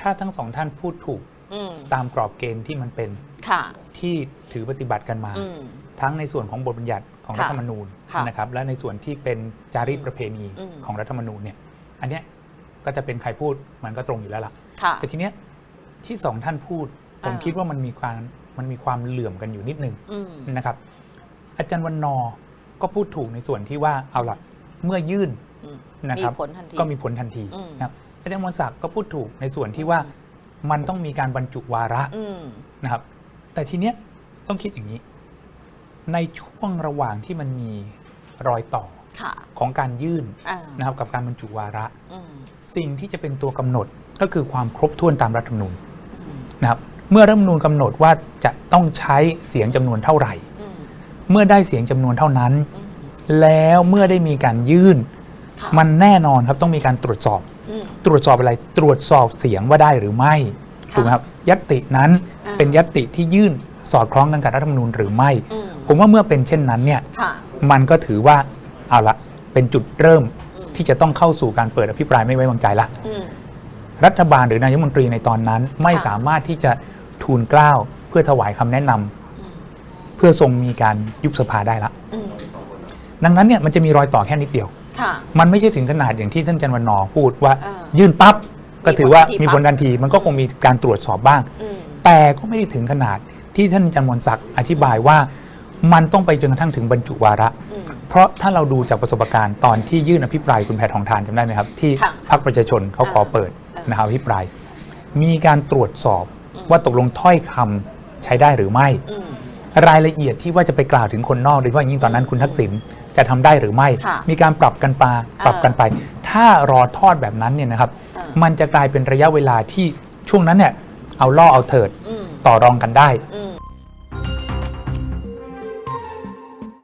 ถ้าทั้งสองท่านพูดถูกอืมตามกรอบเกณฑ์ที่มันเป็นค่ะ ที่ถือปฏิบัติกันมา อืม ทั้งในส่วนของบทบัญญัติของค่ะรัฐธรรมนูญค่ะนะครับและในส่วนที่เป็นจารีตประเพณีอืม ของรัฐธรรมนูญเนี่ยอันเนี้ยก็จะเป็นใครพูดมันก็ตรงอยู่แล้วล่ะ ค่ะ แต่ทีเนี้ยที่สองท่านพูด ผมอ่า คิดว่ามันมีความมันมีความเหลื่อมกันอยู่นิดนึงอืมนะครับ อาจารย์วันนอร์ก็พูดถูกในส่วนที่ว่าเอาละเมื่อยื่น อืมนะครับ มีผลทันที ก็มีผลทันทีอืมนะครับอา จารย์มนศักดิ์ก็พูดถูกในส่วนที่ว่ามันต้องมีการบรรจุวาระอืมนะครับ แต่ทีเนี้ยต้องคิดอย่างนี้ ในช่วงระหว่างที่มันมีรอยต่อค่ะของการยื่นอ่านะครับกับการบรรจุวาระอืมสิ่งที่จะเป็นตัวกำหนดก็คือความครบถ้วนตามรัฐธรรมนูญอืมนะครับเมื่อรัฐธรรมนูญกำหนดว่าจะต้องใช้เสียงจำนวนเท่าไหร่อืมเมื่อได้เสียงจำนวนเท่านั้นอืมแล้วเมื่อได้มีการยื่นค่ะมันแน่นอนครับต้องมีการตรวจสอบอืม ตรวจสอบอะไรตรวจสอบเสียงว่าได้หรือไม่ค่ะถูกไหมครับยตตินั้นอ่าเป็นยตติที่ยื่นสอดคล้องกันกับรัฐธรรมนูญหรือไม่อืมผมว่าเมื่อเป็นเช่นนั้นเนี่ยค่ะมันก็ถือว่าเอาละเป็นจุดเริ่มอืมที่จะต้องเข้าสู่การเปิดอภิปรายไม่ไว้วางใจละอืมรัฐบาลหรือนายกรัฐมนตรีในตอนนั้น ไม่ค่ะสามารถที่จะทูลเกล้าเพื่อถวายคำแนะนำอืมเพื่อทรงมีการยุบสภาได้ละอืมดังนั้นเนี่ยมันจะมีรอยต่อแค่นิดเดียว ค่ะ มันไม่ใช่ถึงขนาดอย่างที่ท่านจันทร์วันนอร์พูดว่า อ่ายื่นปั๊บก็ถือว่ามีมีผผลลทัทันนที ทีมันก็คงมีการตรวจสอบบ้าง อืม แต่ก็ไม่ได้ถึงขนาดที่ท่านจันทร์มนศักดิ์อธิบายว่า มันต้องไปจนกระทั่งถึงบรรจุวาระ อืม เพราะถ้าเราดูจากประสบการณ์ตอนที่ยื่นอภิปรายคุณแพทองทานจำได้ไหมครับ ที่ค่ะพรรคประชาชนเขาขอเปิดอ่านนะครับอภิปราย มีการตรวจสอบอืม ว่าตกลงถ้อยคำใช้ได้หรือไม่ อืม รายละเอียดที่ว่าจะไปกล่าวถึงคนนอกโดยเฉพาะอย่างยิ่งตอนนั้นคุณทักษิณจะทำได้หรือไม่ ค่ะมีการปรับกันปาปรับกันไป ถ้ารอทอดแบบนั้นเนี่ยนะครับ อ่ามันจะกลายเป็นระยะเวลาที่ช่วงนั้นเนี่ยเอาล่อเอาเถิดอืมต่อรองกันได้ อืม